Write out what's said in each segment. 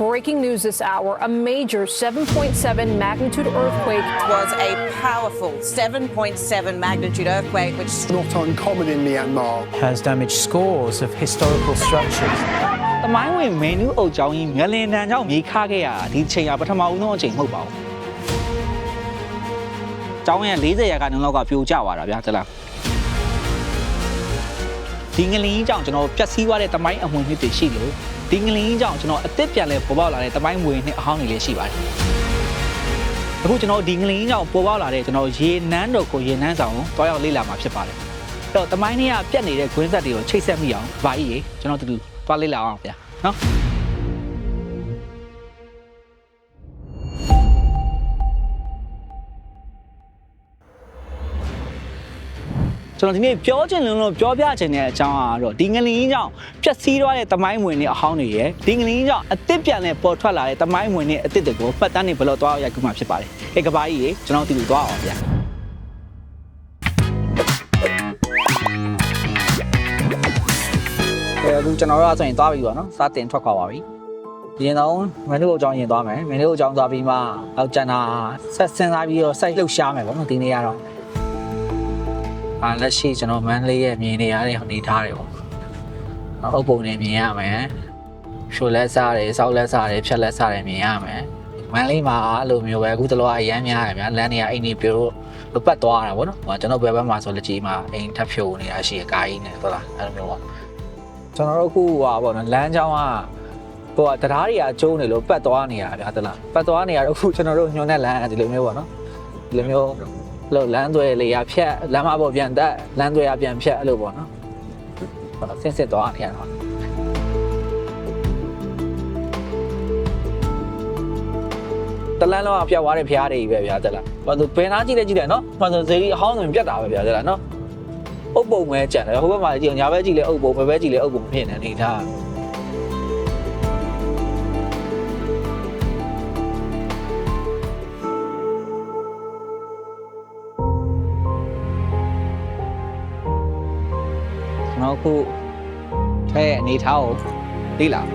Breaking news this hour a major 7.7 magnitude earthquake was a powerful 7.7 magnitude earthquake which not uncommon in Myanmar. has damaged scores of historical structures. တမိုင်းဝင်မင်းနူးအုပ်ချောင်းကြီးငလင်တန်ကြောင့်မြေခခဲ့ရတာဒီချိန်ကပထမဦးဆုံးအချိန်မဟုတ်ပါဘူး။ကျောင်းရဲ့40ရာခိုင်နှုန်းလောက်ကပြိုကျသွားတာဗျာတလား။ဒီငလင်ကြီးကြောင့်ကျွန်တော်ပျက်စီးသွားတဲ့တမိုင်းအမွေနှစ်တွေရှိလို့ ဒီငလင်ကြီးကြောင့်ကျွန်တော်အစ်စ်ပြန်လဲပေါ်ပေါက်လာတဲ့တမိုင်းမွေနှစ်အဟောင်းတွေလည်းရှိပါတယ်။အခုကျွန်တော်ဒီငလင်ကြီးကြောင့်ပေါ်ပေါက်လာတဲ့ကျွန်တော်ရေနန်းတော်ကိုရေနန်းဆောင်ကိုတွားရောက်လေ့လာမှာဖြစ်ပါတယ်။အဲ့တော့တမိုင်းတွေကပြက်နေတဲ့ခွင်းဆက်တွေကိုချိတ်ဆက်မိအောင်ဗာကြီးရေကျွန်တော်တူတူတွားလေ့လာအောင်ဗျာနော်။ ကျွန်တော်ဒီနေ့ပြောချင်လုံးလို့ပြောပြချင်တဲ့အကြောင်းကတော့ဒီငလင်းကြီးကြောင့်ပျက်စီးသွားတဲ့တမိုင်းဝင်တွေအဟောင်းတွေရယ်ဒီငလင်းကြီးကြောင့်အစ်စ်ပြန်လဲပေါ်ထွက်လာတဲ့တမိုင်းဝင်တွေအစ်စ်တွေကိုပတ်တန်းနေဘယ်လိုသွားအောင်ရိုက်ကူးမှာဖြစ်ပါတယ်။အေကဘာကြီးရေကျွန်တော်ဒီလိုသွားအောင်ဗျာ။အဲအခုကျွန်တော်တို့ကဆိုရင်သွားပြီပေါ့နော်။စတင်ထွက်ခွာပါပြီ။ဒီရင်တော့မင်းတို့အကြောင်းရင်သွားမယ်။မင်းတို့အကြောင်းသွားပြီးမှနောက်ကျန်တာဆက်စဉ်းစားပြီးတော့စိုက်လှုပ်ရှားမယ်ပေါ့နော်ဒီနေ့ကတော့။ အာလက်ရှိကျွန်တော်မန်းလေးရဲ့မြင်နေရတဲ့အနေထားတွေပေါ့။အုပ်ပုံတွေမြင်ရမယ်။ရှိုလက်စားတယ်၊စောက်လက်စားတယ်၊ဖြက်လက်စားတယ်မြင်ရမယ်။မန်းလေးမှာအဲ့လိုမျိုးပဲအခုတလောအရမ်းများရဗျာ။လမ်းတွေကအိမ်တွေပြိုလို့လွတ်ပတ်သွားတာပေါ့နော်။ဟိုကျွန်တော်ဘယ်ဘက်မှာဆိုလက်ကြီးမှာအိမ်ထပ်ဖြိုနေတာရှိရကားကြီးနဲ့ဟုတ်လားအဲ့လိုမျိုးပေါ့။ကျွန်တော်တို့အခုဟာပေါ့နော်လမ်းကြောင်းကဟိုကတရားတွေကကျုံးနေလို့ပတ်သွားနေရဗျာတလား။ပတ်သွားနေရတော့အခုကျွန်တော်တို့ညွန်တဲ့လမ်းကဒီလိုမျိုးပေါ့နော်။ဒီလိုမျိုး လို့လမ်းသွဲလေးရဖြတ်လမ်းမပေါ်ပြန်တက်လမ်းသွဲရပြန်ဖြတ်အဲ့လိုပေါ့နော်ဟောဆင်းစစ်သွားနေရတော့တလန်းလုံးကပြတ်သွားတဲ့ဖျားတွေကြီးပဲဗျာတက်လားဘာလို့ဘယ်နာကြည့်လဲကြည့်တယ်နော်ဘာလို့ဈေးကြီးအဟောင်းဆိုရင်ပြတ်တာပဲဗျာတက်လားနော်အုပ်ပုံပဲကြံတယ်ဟိုဘက်မှာကြည့်ညာဘက်ကြည့်လဲအုပ်ပုံဘယ်ဘက်ကြည့်လဲအုပ်ပုံဖြစ်နေနေထား ကျွန်တော်အခုထဲရဲ့အနေထားကိုသိလား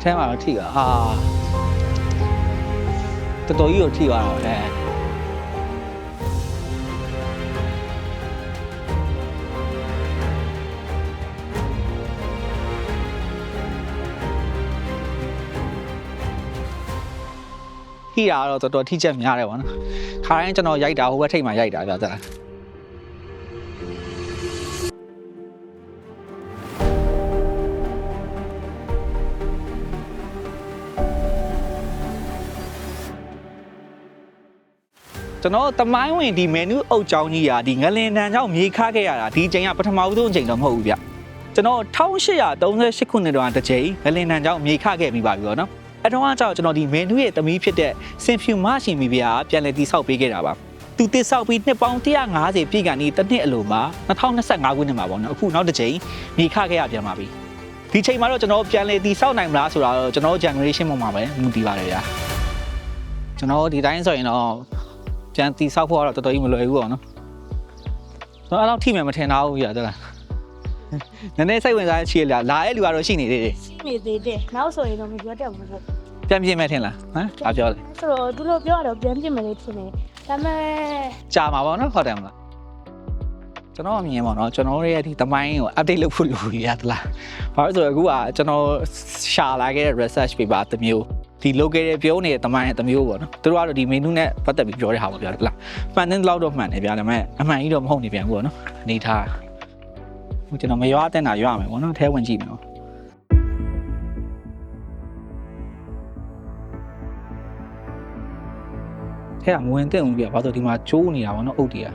ထဲမှာတော့ထိပါဟာတော်တော်ကြီးကိုထိသွားတော့လေထိတာကတော့တော်တော်ထိချက်များတယ်ဗောနော်ခါတိုင်းကျွန်တော်ရိုက်တာဟိုဘက်ထိပ်မှာရိုက်တာဗျာတဲ့ ကျွန်တော်တမိုင်းဝင်ဒီမန်နူးအုပ်ချောင်းကြီးရာဒီငလင်တန်ကြောင့်မြေခခဲ့ရတာဒီချိန်ကပထမဦးဆုံးချိန်တော့မဟုတ်ဘူးဗျကျွန်တော်1838ခုနှစ်တုန်းကတစ်ချိန်ငလင်တန်ကြောင့်မြေခခဲ့ပြီးပါပြီပေါ့နော်အဲတော့အကြောင်းကျွန်တော်ဒီမန်နူးရဲ့သမီးဖြစ်တဲ့စင်ဖြူမရှင်မိဖုရားပြန်လည်တည်ဆောက်ပေးခဲ့တာပါသူတည်ဆောက်ပြီးနှစ်ပေါင်း150ပြည့်ကန်ဒီတစ်နှစ်အလိုမှာ2025ခုနှစ်မှာပေါ့နော်အခုနောက်တစ်ချိန်မြေခခဲ့ရပြန်ပါပြီဒီချိန်မှာတော့ကျွန်တော်ပြန်လည်တည်ဆောက်နိုင်မလားဆိုတာတော့ကျွန်တော် generation ပေါ်မှာပဲမူတည်ပါတယ်ဗျာကျွန်တော်ဒီတိုင်းဆိုရင်တော့ ပြန်တီဆောက်ဖို့ကတော့တော်တော်ကြီးမလွယ်ဘူးပေါ့နော်။တော့အဲ့လောက်ထိမယ်မထင်တာဘူးပြတလား။နည်းနည်းစိတ်ဝင်စားချီလာလာတဲ့လူကတော့ရှိနေသေးတယ်နေသေးတယ်နောက်ဆိုရင်တော့မပြောတတ်ဘူးပေါ့။ပြန်ပြင်းမဲ့ထင်လား။ဟမ်။ဒါပြောလေဆိုတော့သူတို့ပြောရတော့ပြန်ပြင်မယ်လေးထင်တယ်ဒါပေမဲ့။ကြာမှာပေါ့နော်ဟုတ်တယ်မလား။ကျွန်တော်အမြင်ပေါ့နော်ကျွန်တော်ရဲ့ဒီသမိုင်းကို update လုပ်ဖို့လိုရသလား။ဘာလို့ဆိုတော့အခုကကျွန်တော်ရှာလာခဲ့တဲ့ research paper တစ်မျိုး ဒီ local တွေပြောနေတဲ့သမိုင်းရဲ့တစ်မျိုးပေါ့နော်။သူတို့ကတော့ဒီ menu နဲ့ပတ်သက်ပြီးပြောတဲ့ဟာပေါ့ဗျာဟုတ်လား။မှန်တဲ့လောက်တော့မှန်တယ်ဗျာဒါပေမဲ့အမှန်ကြီးတော့မဟုတ်နေပြန်ဘူးပေါ့နော်။အနေထားဟိုကျွန်တော်မရွာတဲ့နာရွာမယ်ပေါ့နော်။ထဲဝင်ကြည့်မယ်ပေါ့ထဲကမဝင်တဲ့ဦးပြဘာလို့ဒီမှာကျိုးနေတာဗောနော်အုတ်တွေက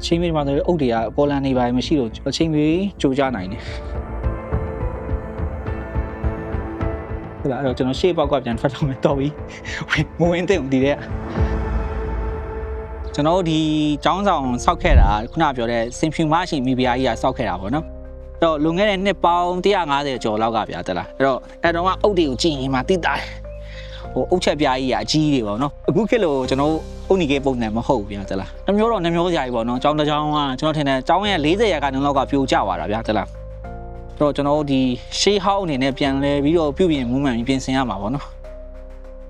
အချိန်မီဒီမှာဆိုရင်အုတ်တွေကအပေါ်လန်နေပါမရှိလို့အချိန်မီကျိုးကြနိုင်တယ် ဟုတ်လားအဲ့တော့ကျွန်တော်ရှေ့ပေါက်ကပြန်ထွက်တော့မယ်တော်ပြီမဝင်တဲ့ဦးဒီတဲ့ကျွန်တော်တို့ဒီចောင်းဆောင်စောက်ခဲ့တာခုနပြောတဲ့စင်ဖြူမရှိမိဖုရားကြီးကစောက်ခဲ့တာဗောနော်အဲ့တော့လွန်ခဲ့တဲ့နှစ်ပေါင်း150ကျော်လောက်ကဗျာတက်လားအဲ့တော့အဲ့တော့ကအုတ်တွေကိုကြည့်ရင်မှတိတာတယ် ဟိုအုတ်ချက်ပြားကြီးကအကြီးတွေပေါ့နော်အခုခေတ်လို့ကျွန်တော်အုတ်နီကေပုံစံမဟုတ်ဘူးဗျာတလားနှမျိုးတော့နှမျိုးစရာကြီးပေါ့နော်ចောင်းတစ်ချောင်းကကျွန်တော်ထင်တယ်ចောင်းရဲ့40ရာခိုင်နှုန်းလောက်ကပြိုကျသွားတာဗျာတလား တော့ကျွန်တော်တို့ဒီရှေးဟောင်းအနေနဲ့ပြန်လဲပြီးတော့ပြုပြင်မူမှန်ပြီးပြင်ဆင်ရမှာပေါ့နော်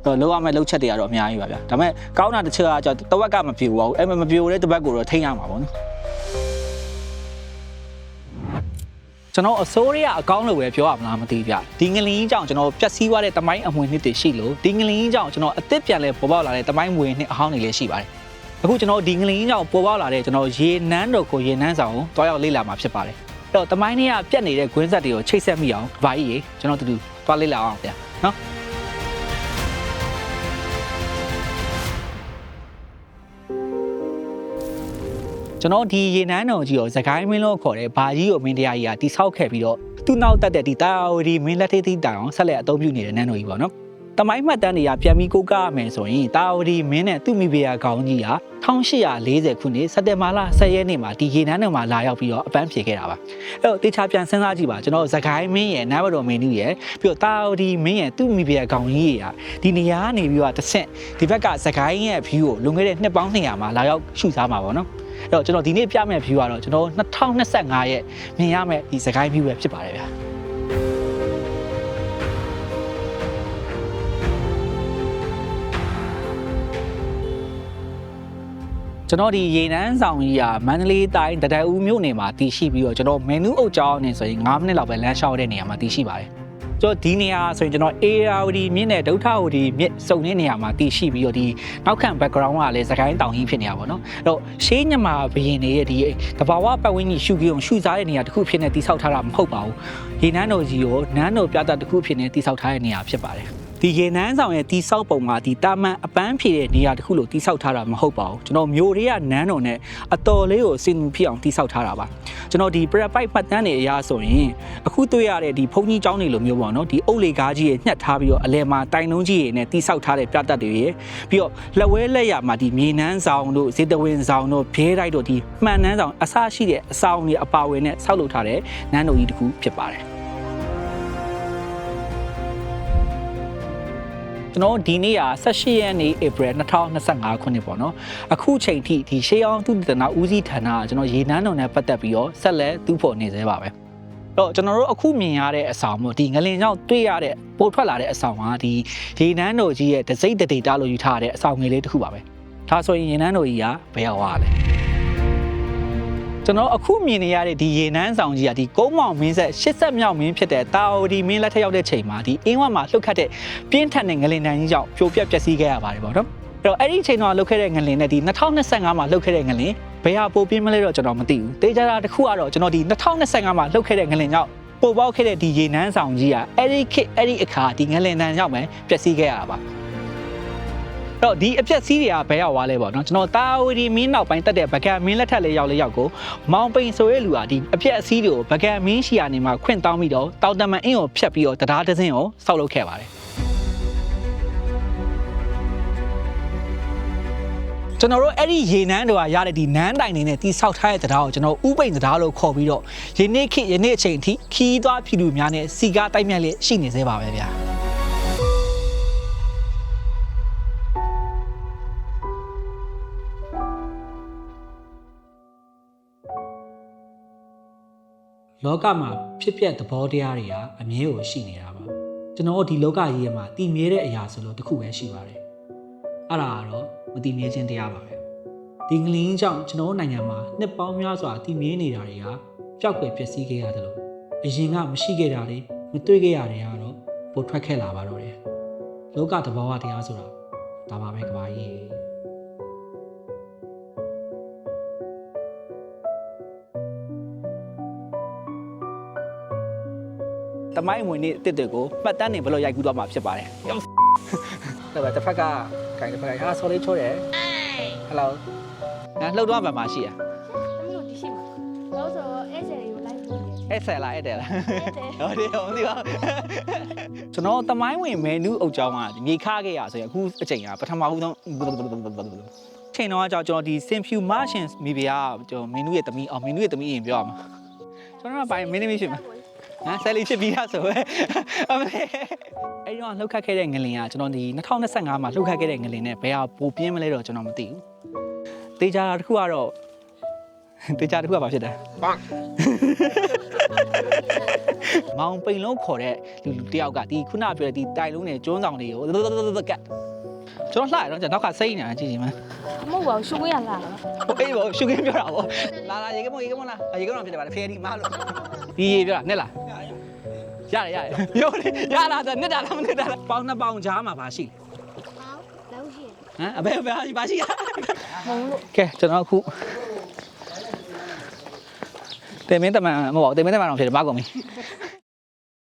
တော့လောက်ရမယ့်လောက်ချက်တွေကတော့အများကြီးပါဗျာဒါပေမဲ့ကောင်းတာတစ်ချက်ကကျတော့တဝက်ကမပြိုပါဘူးအဲ့မပြိုတဲ့တဝက်ကိုတော့ထိန်းရမှာပေါ့နော်ကျွန်တော်အစိုးရအကောင်းလို့ပဲပြောရမလားမသိဘူးဗျဒီငလင်းကြီးကြောင့်ကျွန်တော်ပျက်စီးသွားတဲ့တမိုင်းအမွေနှစ်တွေရှိလို့ဒီငလင်းကြီးကြောင့်ကျွန်တော်အစ်စ်ပြန်လဲပေါ်ပေါက်လာတဲ့တမိုင်းမွေနှစ်အဟောင်းတွေလည်းရှိပါတယ်အခုကျွန်တော်ဒီငလင်းကြီးကြောင့်ပေါ်ပေါက်လာတဲ့ကျွန်တော်ရေနန်းတော်ကိုရေနန်းဆောင်ကိုတွားရောက်လေ့လာမှာဖြစ်ပါတယ် အဲ့တော့တမိုင်းတွေကပြက်နေတဲ့ဂွင်းဆက်တွေကိုချိတ်ဆက်မိအောင်ဗာကြီးရေကျွန်တော်တူတူတွားလေ့လာအောင်ဗျာနော်ကျွန်တော်ဒီရေနန်းတော်ကြီးကိုသခိုင်းမင်းလို့ခေါ်တဲ့ဘာကြီးကိုမင်းတရားကြီးကတိဆောက်ခဲ့ပြီးတော့သူ့နောက်တက်တဲ့ဒီတာဝတီမင်းလက်ထိပ်ထိပ်တိုင်အောင်ဆက်လက်အသုံးပြုနေတဲ့နန်းတော်ကြီးပေါ့နော်။ တမိုင်းမှတ်တမ်းတွေကပြန်ပြီးကိုးကားရမယ်ဆိုရင်တာဝတီမင်းနဲ့သူ့မိဖုရားခေါင်းကြီးက1840ခုနှစ်စက်တင်ဘာလ10ရက်နေ့မှာဒီရေနန်းတော်မှာလာရောက်ပြီးတော့အပန်းဖြေခဲ့တာပါ။အဲ့တော့တေချာပြန်စဉ်းစားကြည့်ပါကျွန်တော်သခိုင်းမင်းရဲ့နန်းတော်မင်းကြီးရဲ့ပြီးတော့တာဝတီမင်းရဲ့သူ့မိဖုရားခေါင်းကြီးကဒီနေရာကနေပြီးတော့တစ်ဆင့်ဒီဘက်ကသခိုင်းရဲ့ view ကိုလွန်ခဲ့တဲ့နှစ်ပေါင်း200မှာလာရောက်ရှုစားမှာပေါ့နော်။အဲ့တော့ကျွန်တော်ဒီနေ့ပြမယ့် view ကတော့ကျွန်တော်2025ရဲ့မြင်ရမယ့်ဒီစကိုင်း view ပဲဖြစ်ပါတယ်ဗျာ ကျွန်တော်ဒီရေနန်းဆောင်ကြီးကမန္တလေးတိုင်းတတိုင်ဦးမြို့နယ်မှာတည်ရှိပြီးတော့ကျွန်တော်မန်နူးအုပ်ကျောင်းနေဆိုရင်9မိနစ်လောက်ပဲလမ်းလျှောက်တဲ့နေရာမှာတည်ရှိပါတယ်ကျွန်တော်ဒီနေရာဆိုရင်ကျွန်တော် ARD မြင့်နဲ့ဒုထဝတီမြင့်စုံတဲ့နေရာမှာတည်ရှိပြီးတော့ဒီနောက်ခံ background ကလည်းစကိုင်းတောင်ကြီးဖြစ်နေတာပေါ့နော်အဲ့တော့ရှေးညမာဘရင်တွေရဲ့ဒီတဘာဝပတ်ဝန်းကျင်ရှုကြည့်အောင်ရှုစားတဲ့နေရာတစ်ခုဖြစ်နေတိဆောက်ထားတာမဟုတ်ပါဘူးရေနန်းတော်ကြီးကိုနန်းတော်ပြတာတစ်ခုဖြစ်နေတိဆောက်ထားတဲ့နေရာဖြစ်ပါတယ် ဒီရေနန်းဆောင်ရဲ့တိဆောက်ပုံမှာဒီတာမန်အပန်းဖြေတဲ့နေရာတစ်ခုလို့တိဆောက်ထားတာမဟုတ်ပါဘူးကျွန်တော်မျိုးတွေကနန်းတော်နဲ့အတော်လေးကိုစင်သူဖြစ်အောင်တိဆောက်ထားတာပါကျွန်တော်ဒီ prep pipe ပတ်တန်းတွေအရာဆိုရင်အခုတွေ့ရတဲ့ဒီဘုံကြီးကျောင်းတွေလိုမျိုးပေါ့နော်ဒီအုတ်လေကားကြီးရဲ့ညှက်ထားပြီးတော့အလဲမှာတိုင်လုံးကြီးတွေနဲ့တိဆောက်ထားတဲ့ပြတတ်တွေရယ်ပြီးတော့လက်ဝဲလက်ရမှာဒီမြေနန်းဆောင်တို့ဇေတဝင်ဆောင်တို့ဘဲတိုက်တို့ဒီမှန်နန်းဆောင်အစရှိတဲ့အဆောင်တွေအပါအဝင်နဲ့ဆောက်လုပ်ထားတဲ့နန်းတော်ကြီးတစ်ခုဖြစ်ပါတယ် ကျွန်တော်ဒီနေ့က18ရက်နေ့ April 2025ခုနှစ်ပေါ့နော်အခုချိန်ထိဒီရှေးအောင်သူတနာဦးစီးဌာနကကျွန်တော်ရေနန်းတော်နဲ့ပတ်သက်ပြီးတော့ဆက်လက်သူ့ဖို့နေသေးပါပဲတော့ကျွန်တော်တို့အခုမြင်ရတဲ့အဆောင်ပေါ့ဒီငလင်ကြောင့်တွေ့ရတဲ့ပို့ထွက်လာတဲ့အဆောင်ကဒီရေနန်းတော်ကြီးရဲ့ဒစိမ့်တဒေတာလို့ယူထားတဲ့အဆောင်ငယ်လေးတစ်ခုပါပဲဒါဆိုရင်ရေနန်းတော်ကြီးကဘယ်ရောက်သွားလဲ ကျွန်တော်အခုမြင်နေရတဲ့ဒီရေနန်းဆောင်ကြီးကဒီကုန်းမောင်မင်းဆက်80မြောက်မင်းဖြစ်တဲ့တာအိုဒီမင်းလက်ထက်ရောက်တဲ့ချိန်မှာဒီအင်းဝမှာလှုပ်ခတ်တဲ့ပြင်းထန်တဲ့ငလင်တန်းကြီးကြောင့်ပြိုပြက်ပျက်စီးခဲ့ရပါတယ်ပေါ့နော်အဲ့တော့အဲ့ဒီချိန်တော့လှုပ်ခဲ့တဲ့ငလင်နဲ့ဒီ2025မှာလှုပ်ခဲ့တဲ့ငလင်ဘယ်ဟာပိုပြင်းမလဲတော့ကျွန်တော်မသိဘူးတေးကြတာတစ်ခုကတော့ကျွန်တော်ဒီ2025မှာလှုပ်ခဲ့တဲ့ငလင်ကြောင့်ပိုပေါက်ခဲ့တဲ့ဒီရေနန်းဆောင်ကြီးကအဲ့ဒီခေတ်အဲ့ဒီအခါဒီငလင်တန်းကြောင့်ပဲပျက်စီးခဲ့ရတာပါ တော့ဒီအပြက်စီးတွေကဘဲရောက်သွားလဲပေါ့နော်ကျွန်တော်တာဝတီမင်းနောက်ပိုင်းတက်တဲ့ဗကန်မင်းလက်ထက်လေးရောက်လေးရောက်ကိုမောင်ပိန်ဆိုရဲလူဟာဒီအပြက်အစည်းတွေကိုဗကန်မင်းရှီယာနေမှာခွင့်တောင်းပြီးတော့တောင်တမန်အင်းကိုဖျက်ပြီးတော့တရားတစ်စင်းကိုစောက်လုပ်ခဲ့ပါတယ်ကျွန်တော်တို့အဲ့ဒီရေနန်းတွေကရတဲ့ဒီနန်းတိုင်နေနဲ့တီဆောက်ထားတဲ့တရားကိုကျွန်တော်ဥပိန်တရားလို့ခေါ်ပြီးတော့ယနေ့ခေတ်ယနေ့အချိန်အထိခီးသွားပြည်သူများနဲ့စီကားတိုက်မြတ်လေးရှိနေသေးပါပဲဗျာ လောကမှာဖြစ်ပျက်သဘောတရားတွေဟာအမြဲကိုရှိနေတာပါကျွန်တော်တို့ဒီလောကကြီးထဲမှာတည်မြဲတဲ့အရာဆိုလို့တစ်ခုပဲရှိပါတယ်အဲ့ဒါကတော့မတည်မြဲခြင်းတရားပါပဲဒီငလင်းကြောင့်ကျွန်တော်တို့နိုင်ငံမှာနှစ်ပေါင်းများစွာတည်မြဲနေတာတွေကပျောက်ကွယ်ပျက်စီးခဲ့ရတယ်လို့အရင်ကမရှိခဲ့တာတွေမတွေ့ခဲ့ရတဲ့ကတော့ပိုထွက်ခဲ့လာပါတော့တယ်လောကသဘောဝတရားဆိုတာဒါပါပဲကဘာကြီး တမိုင်းဝင်နေတစ်တစ်ကိုမှတ်တမ်းနေဘယ်လိုရိုက်ကူးသွားမှာဖြစ်ပါတယ်။ဒါပဲတစ်ဖက်ကခိုင်တစ်ဖက်ကဟာဆော်လေးချိုးတယ်။ဟယ်လို။ငါလှုပ်တော့မှာမရှိရ။သမီးတို့ဒီရှိမှာ။တော့ဆိုအဲ့ဆယ်လေးကိုလိုက်ပို့နေ။အဲ့ဆယ်လားအဲ့တယ်လား။အဲ့တဲ့။ဟုတ်တယ်ဟုတ်တယ်ပါ။ကျွန်တော်တမိုင်းဝင်မနူးအုပ်ကြောင်းကမြေခခဲ့ရဆိုရင်အခုအချိန်ကပထမဦးဆုံးချိန်တော့ကြောင့်ကျွန်တော်ဒီစင်ဖြူမာရှင်မိဖုရားကျွန်တော်မင်းနူးရဲ့တမီးအောင်မင်းနူးရဲ့တမီးရင်ပြောရမှာ။ကျွန်တော်ကပိုင်းမင်းသမီးဖြစ်မှာ။ ဟမ်ဆယ်လီဖြစ်ပြီးသားဆိုပဲအမေအဲ့တော့လှုပ်ခတ်ခဲ့တဲ့ငလင်ကကျွန်တော်ဒီ2025မှာလှုပ်ခတ်ခဲ့တဲ့ငလင်နဲ့ဘယ်ဟာပိုပြင်းမလဲတော့ကျွန်တော်မသိဘူးတေချာတစ်ခုကတော့တေချာတစ်ခုကဘာဖြစ်တယ်မောင်ပိန်လုံးခေါ်တဲ့လူလူတယောက်ကဒီခုနပြောတဲ့ဒီတိုင်လုံးနဲ့ကျွန်းဆောင်တွေကိုကတ် ကျွန်တော်လှရတော့ကျွန်တော်နောက်ကစိတ်နေတာကြည့်ကြည့်မမဟုတ်ပါဘူးရှုပ်ခွင့်ရလာတာဟိုအေးဘောရှုခင်းပြောတာဗောလာလာရေကမောရေကမောလာရေကမောဖြစ်တယ်ဗါဖယ်ဒီမလို့ဒီရေပြောတာနဲ့လားရတယ်ရတယ်ပြောလေရလာတဲ့နှစ်တာလားမနှစ်တာလားပေါင်းနှစ်ပေါင်းချားမှာပါရှိဟောလောက်ရှိဟမ်အဘယ်ဘယ်ပါရှိမုံလို့ကဲကျွန်တော်အခုတင်မင်းတမန်မဟုတ်ပါဘူးတင်မင်းတမန်တော့ဖြစ်တယ်မကုန်ပြီ